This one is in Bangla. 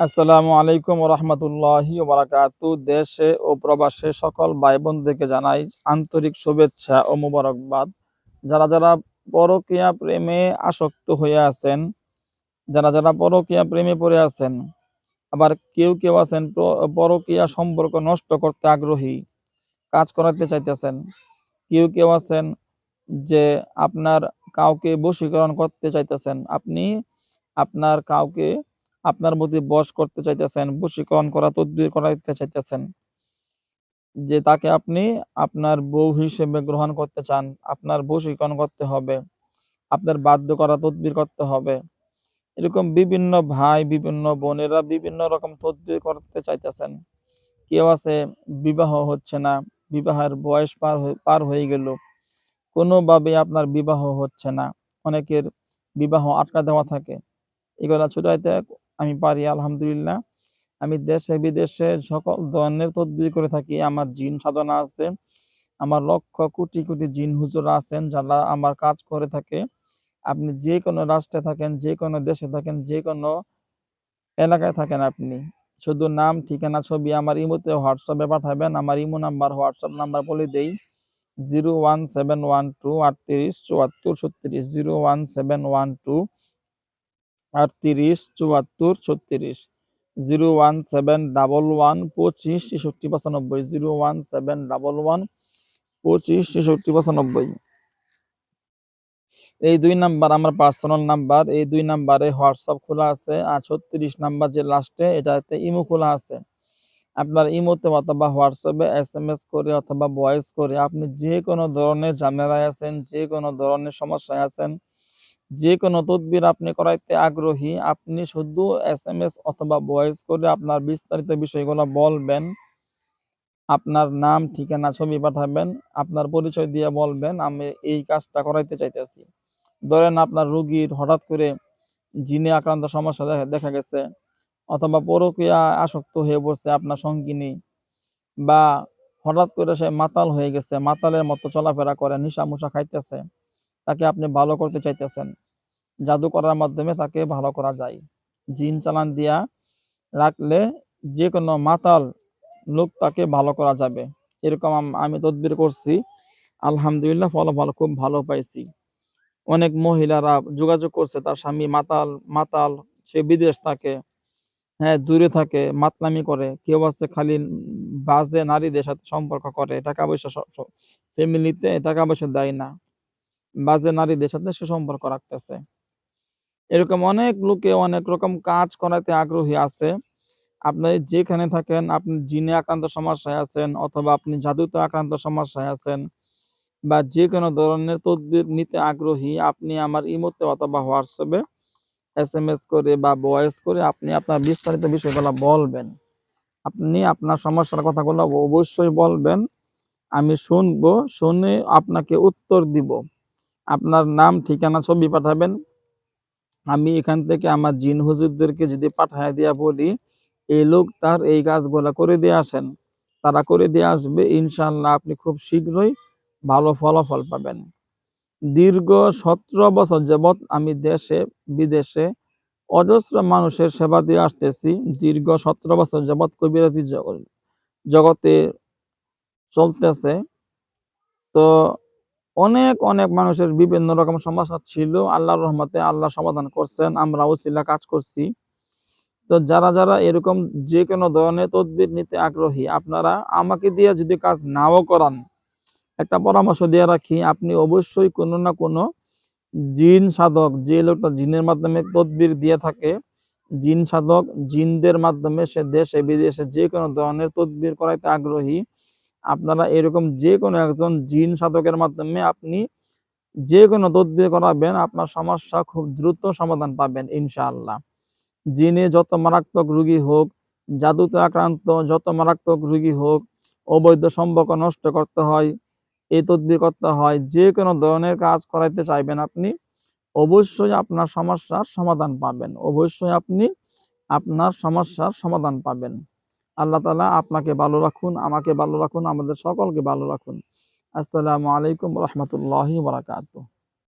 আসসালামু আলাইকুম রহমতুল্লাহি বারাকাতু দেশে ও প্রবাসে সকল ভাই বোনদেরকে জানাই আন্তরিক শুভেচ্ছা ও মুবারকবাদ। যারা যারা পরকীয়া প্রেমে আসক্ত হয়ে আছেন, যারা যারা পরকীয়া প্রেমে পড়ে আছেন, আবার কেউ কেউ আছেন পরকীয়া সম্পর্ক নষ্ট করতে আগ্রহী, কাজ করাতে চাইতেছেন, কেউ কেউ আছেন যে আপনার কাউকে বশীকরণ করতে চাইতেছেন, আপনি আপনার কাউকে আপনার মধ্যে বস করতে চাইতেছেন, বশীকরণ করা, তদবির করাইতে চাইতেছেন, যে তাকে আপনি আপনার বউ হিসেবে গ্রহণ করতে চান, আপনার বশীকরণ করতে হবে, আপনার বাধ্য করা, তদবির করতে হবে। এরকম বিভিন্ন ভাই, বিভিন্ন বোনেরা বিভিন্ন রকম তদবির করতে চাইতেছেন। কেউ আছে, বিবাহ হচ্ছে না, বিবাহের বয়স পার পার হয়ে গেল। কোনোভাবে আপনার বিবাহ হচ্ছে না। অনেকের বিবাহ আটকা দেওয়া থাকে। এগুলা ছুটাইতে আমি পারি, আলহামদুলিল্লাহ। আমি দেশে, বিদেশে সকল ধরনের তদবির করে থাকি। আমার জিন সাধনা আছে, আমার লক্ষ কোটি কোটি জিন হুজুরা আছেন যারা আমার কাজ করে থাকে। আপনি যে কোনো রাষ্ট্রে থাকেন, যে কোনো দেশে থাকেন, যে কোনো এলাকায় থাকেন আপনি। শুধু নাম, ঠিকানা, ছবি আমার ইমোতে হোয়াটসঅ্যাপে পাঠাবেন। আমার ইমো নাম্বার, হোয়াটসঅ্যাপ নাম্বার বলে দেই, zero one seven one two আটত্রিশ চুয়াত্তর ছত্রিশ। Zero one seven one two আটত্রিশ, চুয়াত্তর, ছত্রিশ। Zero one seven double one, পঁচিশ, ছেষট্টি, পঁচানব্বই। Zero one seven double one, পঁচিশ, ছেষট্টি, পঁচানব্বই। এই দুই নাম্বার আমার পার্সোনাল নাম্বার, এই দুই নাম্বারে হোয়াটসঅ্যাপ খোলা আছে। আর ছত্রিশ নাম্বার যে লাস্টে এটাতে ইমো খোলা আছে। আপনার ইমোতে অথবা হোয়াটসঅ্যাপে এস এম এস করে অথবা ভয়েস করে আপনি যে কোনো ধরনের ঝামেলায় আছেন যে কোনো ধরনের সমস্যায় আছেন যে কোনো তদবির আপনি করাইতে আগ্রহী, আপনি শুধু এস এম এস অথবা ভয়েস করে আপনার বিস্তারিত বিষয়গুলো বলবেন, আপনার নাম, ঠিকানা, ছবি পাঠাবেন, আপনার পরিচয় দিয়ে বলবেন, আমি এই কাজটা করাইতে চাইতেছি। ধরেন আপনার রুগীর হঠাৎ করে জিনে আক্রান্ত সমস্যা দেখা গেছে অথবা পরকীয়া আসক্ত হয়ে পড়ছে আপনার সঙ্গিনী বা হঠাৎ করে সে মাতাল হয়ে গেছে, মাতালের মতো চলাফেরা করে নিশা মুশা খাইতেছে। তাকে আপনি ভালো করতে চাইতেছেন। জাদু করার মাধ্যমে তাকে ভালো করা যায়। জিন চালান দিয়া রাখলে যে কোনো মাতাল লোক তাকে ভালো করা যাবে। এরকম আমি তদবির করছি। আলহামদুলিল্লাহ ফলাফল খুব ভালো পাইছি। অনেক মহিলারা যোগাযোগ করছে, তার স্বামী মাতাল মাতাল, সে বিদেশ থাকে হ্যাঁ দূরে থাকে, মাতলামি করে। কেউ আছে খালি বাজে নারীদের সাথে সম্পর্ক করে, টাকা পয়সা ফ্যামিলিতে টাকা পয়সা দেয় না। বাজে নারীদের সাথে সে সম্পর্ক রাখতেছে। এরকম অনেক লোকে অনেক রকম কাজ করাতে আগ্রহী আছে। আপনি যেখানে থাকেন, আপনি জিনে আক্রান্ত সমস্যায় আছেন অথবা আপনি জাদুতে আক্রান্ত সমস্যায় আছেন বা যে কোনো ধরনের তদবির নিতে আগ্রহী, আপনি আমার ইমোতে অথবা হোয়াটসঅ্যাপে এস এম এস করে বা ভয়েস করে আপনি আপনার বিস্তারিত বিষয়গুলো বলবেন। আপনি আপনার সমস্যার কথাগুলো অবশ্যই বলবেন। আমি শুনব, শুনে আপনাকে উত্তর দিব। আপনার নাম, ঠিকানা ছবি পাঠাবেন। আমি এখান থেকে আমার জিন হুজুরদেরকে যদি পাঠায় দিয়া বলি, এই লোকটার এই কাজগুলা করে দিয়ে আসেন। তারা করে দিয়ে আসবে ইনশাল্লাহ আপনি খুব শীঘ্রই ভালো ফলাফল পাবেন। দীর্ঘ সতেরো বছর যাবৎ আমি দেশে, বিদেশে অজস্র মানুষের সেবা দিয়ে আসতেছি। দীর্ঘ সতেরো বছর যাবৎ কবিরাজি জগ- জগতে চলতেছে। তো অনেক অনেক মানুষের বিভিন্ন রকম সমস্যা ছিল। আল্লাহর রহমতে আল্লাহ সমাধান করছেন আমরা উসিলা কাজ করছি। তো যারা যারা এরকম যে কোনো ধরনের তদবির নিতে আগ্রহী, আপনারা আমাকে দিয়ে যদি কাজ নাও করান, একটা পরামর্শ দিয়ে রাখি, আপনি অবশ্যই কোনো না কোনো জিন সাধক, যে লোকটা জিনের মাধ্যমে তদবির দিয়ে থাকে, জিন সাধক, জিনদের মাধ্যমে সে দেশে, বিদেশে যে কোনো ধরনের তদবির করাইতে আগ্রহী আপনারা এরকম যে কোনো একজন জিন সাধকের মাধ্যমে আপনি যে কোনো তদবির করাবেন, আপনার সমস্যা খুব দ্রুত সমাধান পাবেন, ইনশাআল্লাহ। জিনে যত মারাত্মক রোগী হোক, জাদুতে আক্রান্ত যত মারাত্মক রুগী হোক, অবৈধ সম্পর্ক নষ্ট করতে হয় এই তদবির করতে হয় যে কোনো ধরনের কাজ করাইতে চাইবেন আপনি, অবশ্যই আপনার সমস্যার সমাধান পাবেন, অবশ্যই আপনি আপনার সমস্যার সমাধান পাবেন। আল্লাহ তালা আপনাকে ভালো রাখুন, আমাকে ভালো রাখুন, আমাদের সকলকে ভালো রাখুন। আসসালামু আলাইকুম রহমতুল্লাহ বারাকাতুহু।